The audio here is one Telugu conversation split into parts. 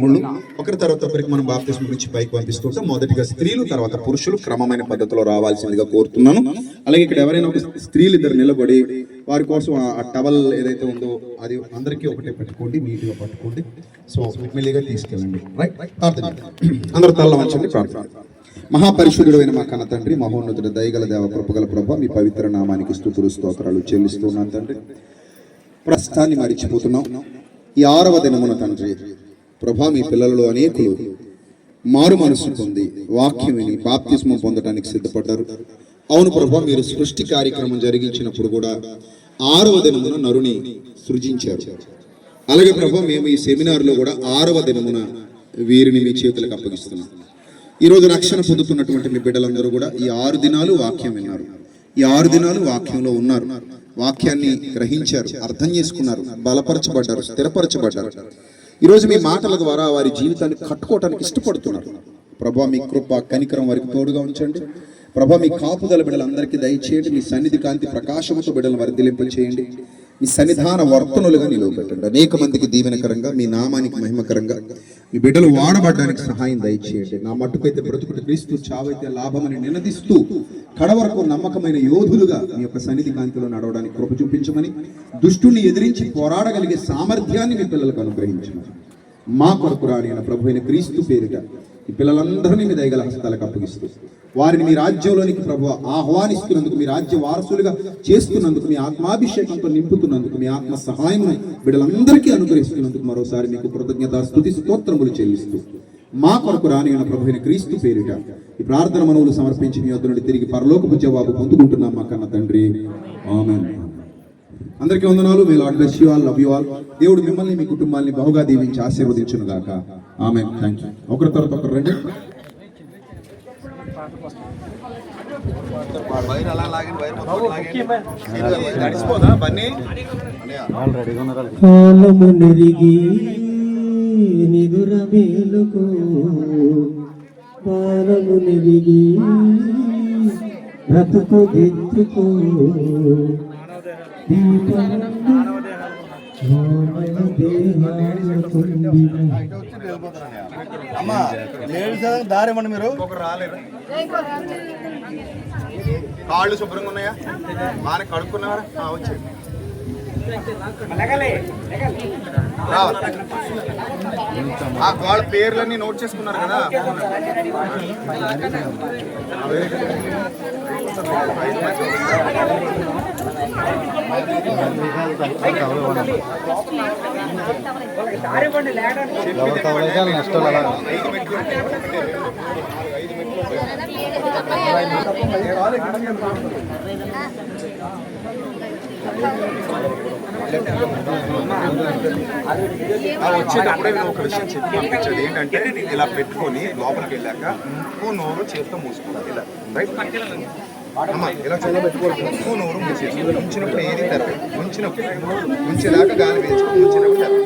తమ్ముళ్ళు ఒకరి తర్వాత ఒకరికి మనం బాప్తిజం గురించి పైకి పంపిస్తుంటాం. మొదటిగా స్త్రీలు తర్వాత పురుషులు క్రమమైన పద్ధతిలో రావాల్సిందిగా కోరుతున్నాను. అలాగే ఇక్కడ ఎవరైనా ఒక స్త్రీలు ఇద్దరు నిలబడి వారి కోసం ఆ- టవల్ ఏదైతే ఉందో అది అందరికీ ఒకటే పెట్టుకోండి నీట్గా పట్టుకోండి. సో మెల్లిగా తీసుకెళ్ళండి. రైట్ ప్రార్థన అందరూ తల్ల వంచండి ప్రార్థన మహాపరిశుద్ధుడైన మా కన్న తండ్రి మహోన్నతుడు దయగల దేవ కృపగల ప్రభ మీ పవిత్ర నామానికి స్థుతులు స్తోత్రాలు చెల్లిస్తున్నాను తండ్రి. ప్రస్తుతాన్ని మరిచిపోతున్నాం. ఈ ఆరవ దినమున తండ్రి ప్రభా మీ పిల్లలలో అనేకులు మారు మనసు పొంది వాక్యం విని బాప్తిస్మం పొందడానికి సిద్ధపడ్డారు. అవును ప్రభా మీరు సృష్టి కార్యక్రమం జరిగించినప్పుడు కూడా ఆరవ దినమున నరుని సృజించారు. అలాగే ప్రభా మేము ఈ సెమినార్లో కూడా ఆరవ దినమున వీరిని మీ చేతులకు అప్పగిస్తున్నాం. ఈరోజు రక్షణ పొందుతున్నటువంటి మీ బిడ్డలందరూ కూడా ఈ ఆరు దినాలు వాక్యం విన్నారు. ఈ ఆరు దినాలు వాక్యంలో ఉన్నారు. వాక్యాన్ని గ్రహించారు అర్థం చేసుకున్నారు బలపరచబడ్డారు స్థిరపరచబడ్డారు. ఈరోజు మీ మాటల ద్వారా వారి జీవితాన్ని కట్టుకోవటానికి ఇష్టపడుతున్నారు. ప్రభా మీ కృప కనికరం వారికి తోడుగా ఉంచండి. ప్రభా మీ కాపుదల బిడ్డలందరికీ దయచేయండి. మీ సన్నిధి కాంతి ప్రకాశంతో బిడ్డలను వర్ధిలింప చేయండి మీ సన్నిధాన వర్తనులుగా నిలువబెట్టండి అనేక మందికి దీవెనకరంగా మీ నామానికి మహిమకరంగా మీ బిడ్డలు వాడబడడానికి సహాయం దయచేయండి. నా మట్టుకైతే బ్రతుకుడు క్రీస్తు చావైతే లాభమని నినదిస్తూ కడవరకు నమ్మకమైన యోధులుగా మీ యొక్క సన్నిధి కాంతిలో నడవడానికి కృప చూపించమని దుష్టుని ఎదిరించి పోరాడగలిగే సామర్థ్యాన్ని మీ పిల్లలకు అనుగ్రహించమని. మా కొరకు రాని అయిన ప్రభు అయిన క్రీస్తు పేరిట ఈ పిల్లలందరినీ మీ దయగల హస్తాలకు అప్పగిస్తూ వారిని మీ రాజ్యంలోనికి ప్రభు ఆహ్వానిస్తున్నందుకు మీ రాజ్య వారసులుగా చేస్తున్నందుకు మీ ఆత్మాభిషేకంతో నింపుతున్నందుకు మీ ఆత్మ సహాయం బిడ్డలందరికీ అనుగ్రహిస్తున్నందుకు మరోసారి మీకు కృతజ్ఞత స్థుతి స్తోత్రములు చెల్లిస్తూ మా కొరకు రాని అయిన ప్రభు క్రీస్తు పేరిట ఈ ప్రార్థన మనవులు సమర్పించి మీ వద్ద నుండి తిరిగి పరలోకపు జవాబు పొందుకుంటున్నాం మా కన్న తండ్రి. ఆమెన్. అందరికీ వందనాలు. మీ Lord bless you all love you all దేవుడు మిమ్మల్ని మీ కుటుంబాన్ని బహుగా దీవించి ఆశీర్వదించును గాక ఆమె థ్యాంక్ యూ ఒకరి తర్వాత ఒకరు రండి. కాలము నెరిగి నిదుర మేలుకు కాలము నెరిగి బ్రతుకు దిద్దుకు దేహాలకుండిన అమ్మా లేడీస్ దారి ఇవ్వండి మీరు కాళ్ళు శుభ్రంగా ఉన్నాయా? బాగా కడుక్కున్నారా ఆ వాళ్ళ పేర్లన్నీ నోట్ చేసుకున్నారు కదా. నష్టాలు అలా ఆ వచ్చేటప్పుడే నేను ఒక విషయం చెప్పి పంపించేది ఏంటంటే ఇలా పెట్టుకొని లోపలికి వెళ్ళాక ముక్కు నోరు చేతితో మూసుకోవాలి ఇలా రైట్ అమ్మా ఇలా చల్ల పెట్టుకోవాలి ముక్కు నోరు మూసేసి ఉంచినప్పుడు ఏది తెరపై ఉంచినప్పుడు ఉంచేదాకా గాలి వేసుకుని ఉంచినప్పుడు తెరపై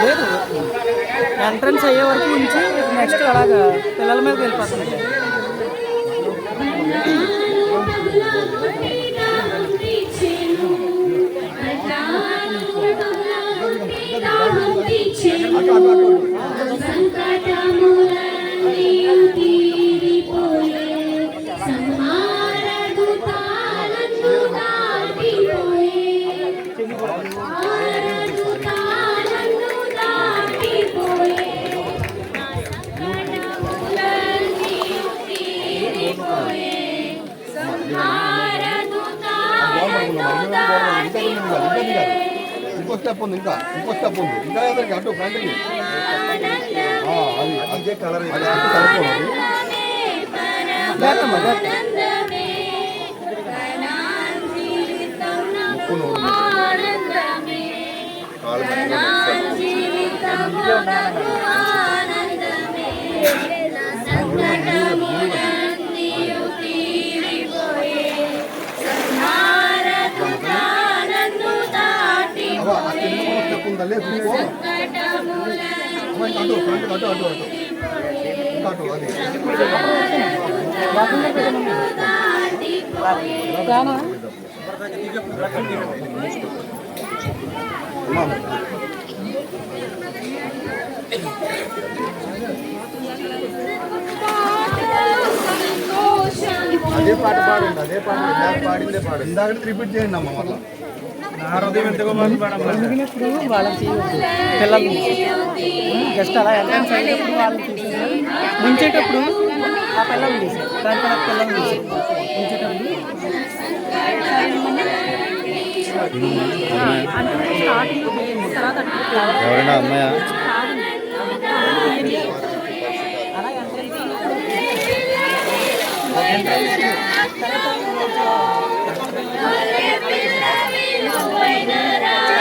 లేదు. ఎంట్రన్స్ అయ్యే వరకు ఉంచి నెక్స్ట్ అలాగా పిల్లల మీద వెళ్ళిపోతుంది ఇంకో స్టెప్ ఉంది ఇంకా ఇంకో స్టెప్ ఉంది ఇంకా ఏదైనా అటు ఫ్రంట్కి ఆ, అది అదే కలర్ అది అటు కలుపుకోవాలి అవ్వ, అవ్వ, ఇంకా అటు ఫ్రంట్కి అటు అటు అటు ఇంకా అటు. అది. పాట పాడండి అదే పాట పాడిందే పాడు. ఇందాక రిపీట్ చేయండి అమ్మ మళ్ళీ. అడిగినప్పుడు వాళ్ళని చేయవద్దు పిల్లల్ని జస్ట్ అలా ఎంట్రన్స్ అయ్యేటప్పుడు వాళ్ళని తీసేసి ముంచేటప్పుడు ఆ పిల్లల్ని తీసేది. దాని తర్వాత పిల్లల్ని తీసేది. ముంచేటప్పుడు అంటే స్టార్టింగ్ తర్వాత అటు ఎవరైనా అమ్మాయ? అలా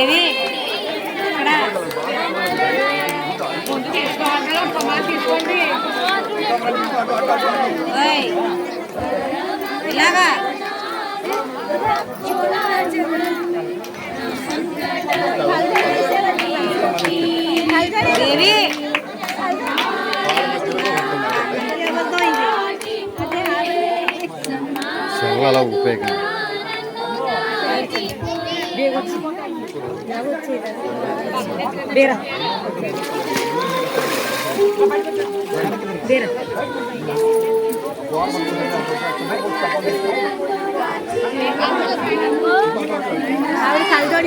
దేవి ఇక్కడ ముందు తీసుకోవాలి తీసుకోండి. ఇలాగా. దేవి అలా ఉపయోగం. Vera. Vera. Aku saldo.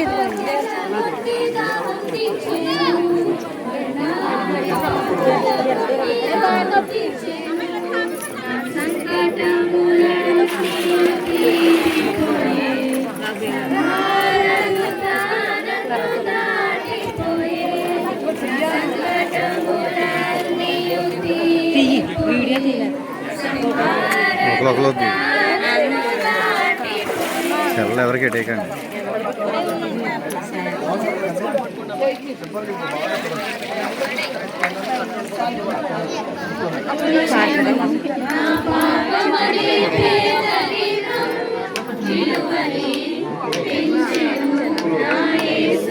Video ചെയ്യാം ചെള്ള അവർക്ക് ഇട്ടേക്കാണ്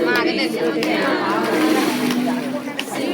മാർഗദർശനം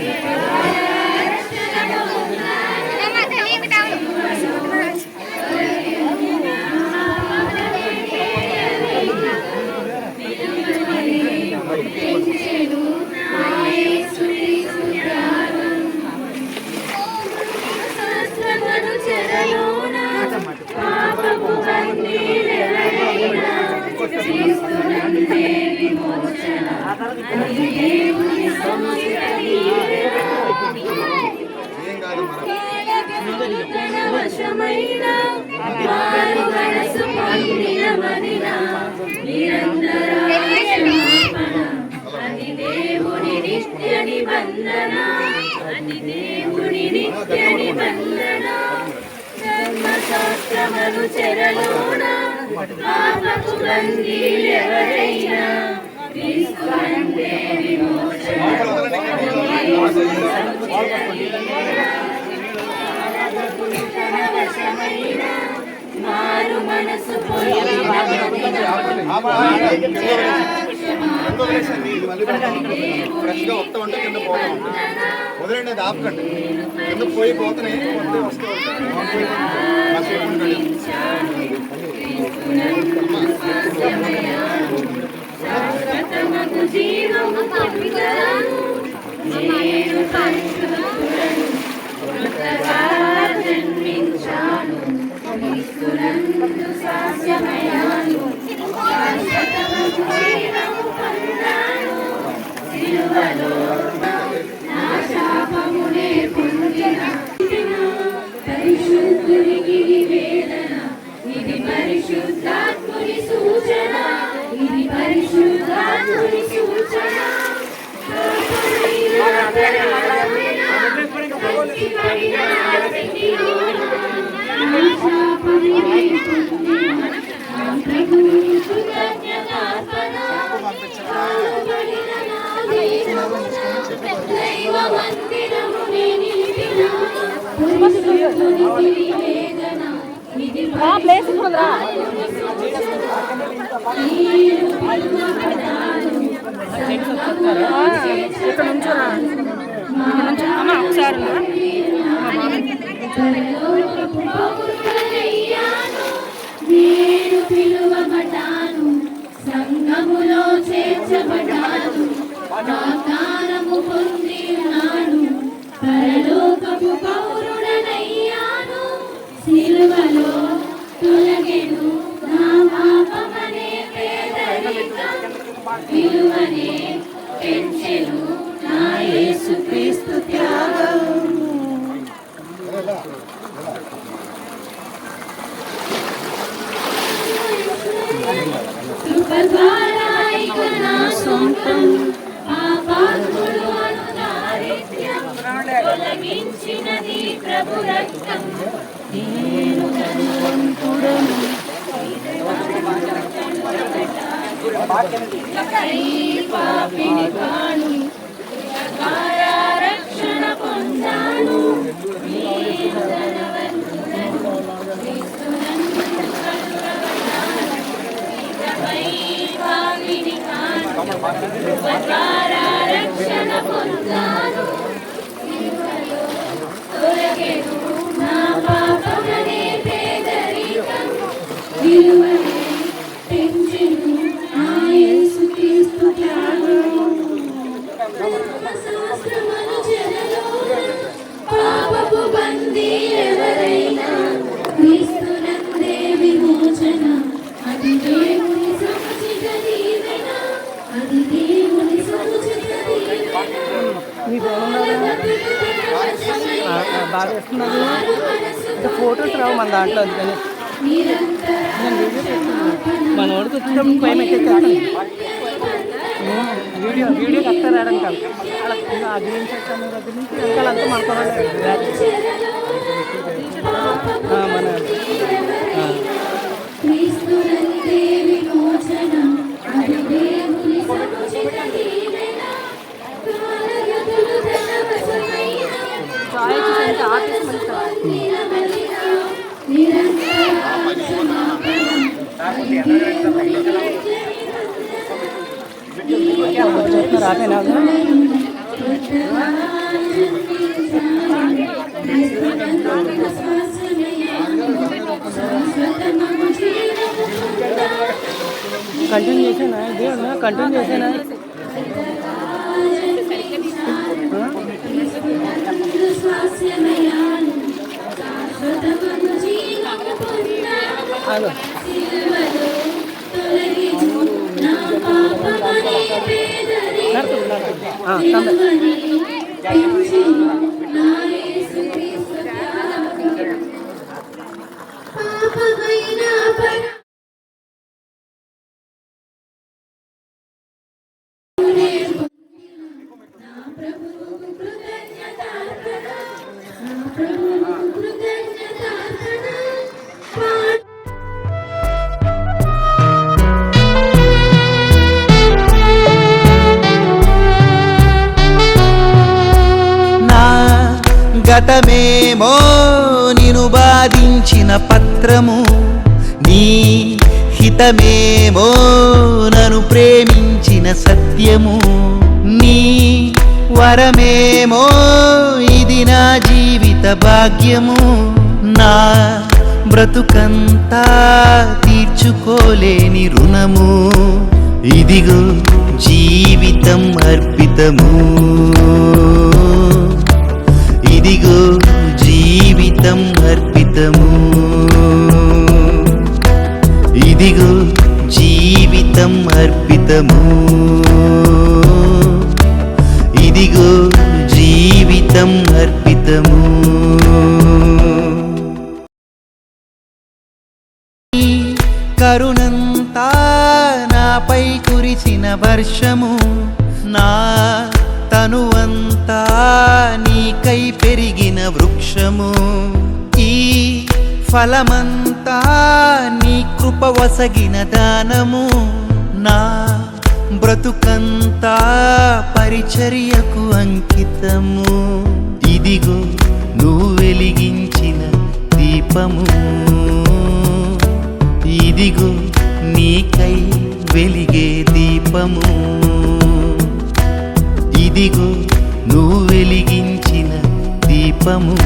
Yeah. మదిన నిరంతర అది దేవుని నిత్య నిబంధన అది దేవుని నిత్య నిబంధన. ధర్మశాస్త్రములు చెరలోన పాపకు బందీలెవరైనా విమోచన. మారు మనసు ఫ్రెష్గా వస్తా ఉంటే కింద పోతా ఉంటాయి వదిలేండి అది ఆపకండి కింద పోయి పోతున్నాయి వస్తే వస్తూ ఉంటాడు. జన్మించాను. పరిశుద్ధాత్ముని సూచన ఇది పరిశుద్ధాత్ముని సూచన. ఇక్కడ నుంచోరా ఇక్కడ నుంచి అమ్మ ఒకసారి నేను పిలువబడ్డాను. సంఘములో చేర్చబడ్డాను ఆకారము పొంది ఉన్నాను పరలోకపు పౌరుడనయ్యాను సిలువలో తొలగెను. నా పాపమనే పేదరికం. విలువనే ఆ, బాగా వేస్తున్నారు ఇంకా ఫొటోస్ రావు మన దాంట్లో అందుకని. నేను వీడియో చేస్తున్నాను మన వాడికి వచ్చినప్పుడు పైన ఎక్కేస్తాను వీడియో వీడియో కరెక్ట్గా రావడం కాదు. అలా అది ఏం చేస్తాను దగ్గర నుంచి వెనకాలంతా మనతో మన చెప్తున్నారు కంటిన్యూ చేసానా దేవుడు కంటిన్యూ చేసానా అదో 你们的 గతమేమో నిను బాధించిన పత్రము. నీ హితమేమో నన్ను ప్రేమించిన సత్యము. నీ వరమేమో ఇది నా జీవిత భాగ్యము. నా బ్రతుకంతా తీర్చుకోలేని రుణము. ఇదిగో జీవితం అర్పితము. జీవితము ఇదిగో జీవితం అర్పితము. ఇదిగో జీవితం అర్పితము. కరుణంతా నాపై కురిసిన వర్షము నా తనువంతా నీకై పెరిగిన వృక్షము. ఈ ఫలమంతా నీ కృప వసగిన దానము. నా బ్రతుకంతా పరిచర్యకు అంకితము. ఇదిగో నువ్వు వెలిగించిన దీపము. ఇదిగో నీకై వెలిగే దీపము. ఇదిగో నువ్వు వెలిగించిన దీపము.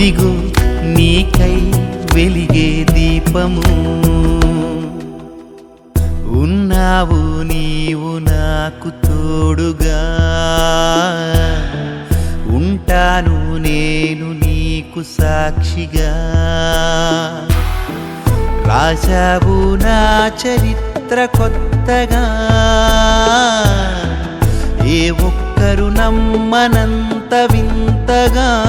ఇదిగో నీకై వెలిగే దీపము. ఉన్నావు నీవు నాకు తోడుగా. ఉంటాను నేను నీకు సాక్షిగా. రాశావు నా చరిత్ర కొత్తగా. ఏ ఒక్కరు నమ్మనంత వింతగా.